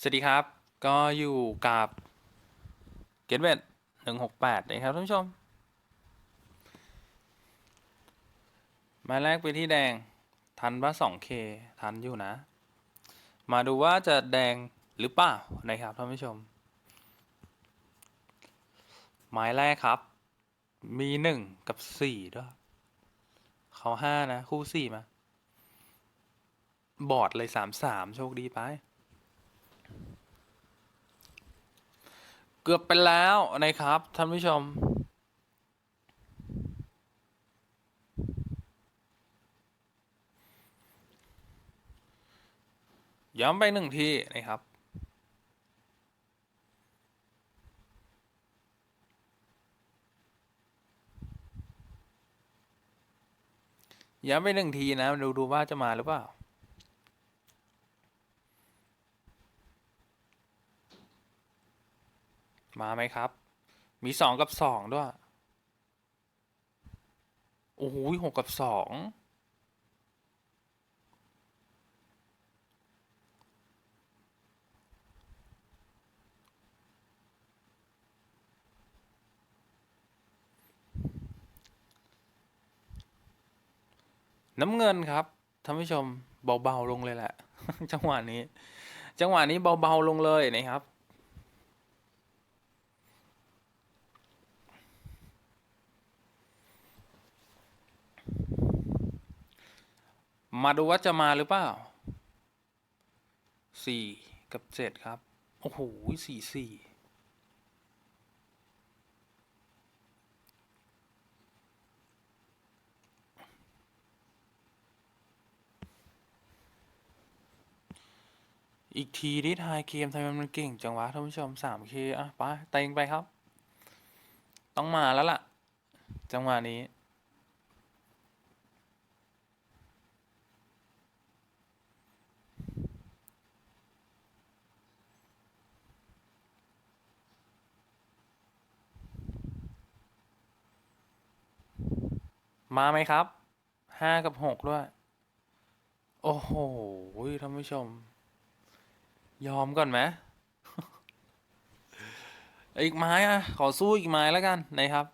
สวัสดีครับ ก็อยู่กับเกตเวทหนึ่งหกแปดนะครับท่านผู้ชมหมายแรกไปที่แดง ทันว่าสองเคทันอยู่นะ มาดูว่าจะแดงหรือเปล่านะครับท่านผู้ชม หมายแรกครับ มีหนึ่งกับสี่ด้วย เขาห้านะ คู่สี่มา บอดเลยสามสามโชคดีไป กือบไปแล้วนะครับท่านผู้ชม ย้ำไปหนึ่งทีนะครับย้ำไปหนึ่งทีนะ ดูดูว่าจะมาหรือเปล่า มาไหมครับ มีสองกับสองด้วย โอ้โหหกกับสองน้ำเงินครับท่านผู้ชมเบาๆลงเลยแหละ จังหวะนี้ จังหวะนี้เบาๆลงเลยนะครับ มาดูว่าจะมาหรือเปล่าสี่กับเจ็ดครับ โอ้โหสี่สี่อีกทีที่ทายเกมทำไมมันเก่งจังวะท่านผู้ชมสามเคอะไปเต็งไปครับ ต้องมาแล้วล่ะ จังหวะนี้ มาไหมครับ ห้ากับหกด้วย โอ้โหท่านผู้ชม ยอมก่อนไหมอีกไม้อะขอสู้อีกไม้แล้วกันนะครับ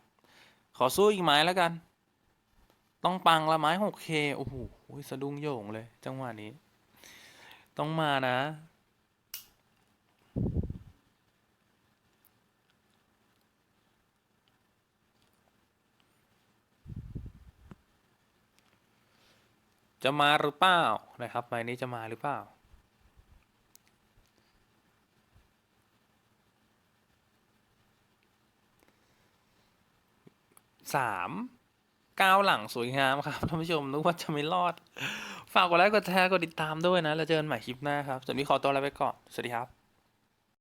ขอสู้อีกไม้แล้วกัน ต้องปังละไม้หกเคโอ้โหสะดุ้งโยงเลย จังหวะนี้ ต้องมานะ จะมาหรือเปล่านะครับใบนี้จะมาหรือเปล่า สามก้าวหลังสวยงามครับท่านผู้ชมนึกว่าจะไม่รอด ฝากกดไลค์กดแชร์กดติดตามด้วยนะ แล้วเจอกันใหม่คลิปหน้าครับส่วนนี้ขอตัวลาไปก่อน สวัสดีครับ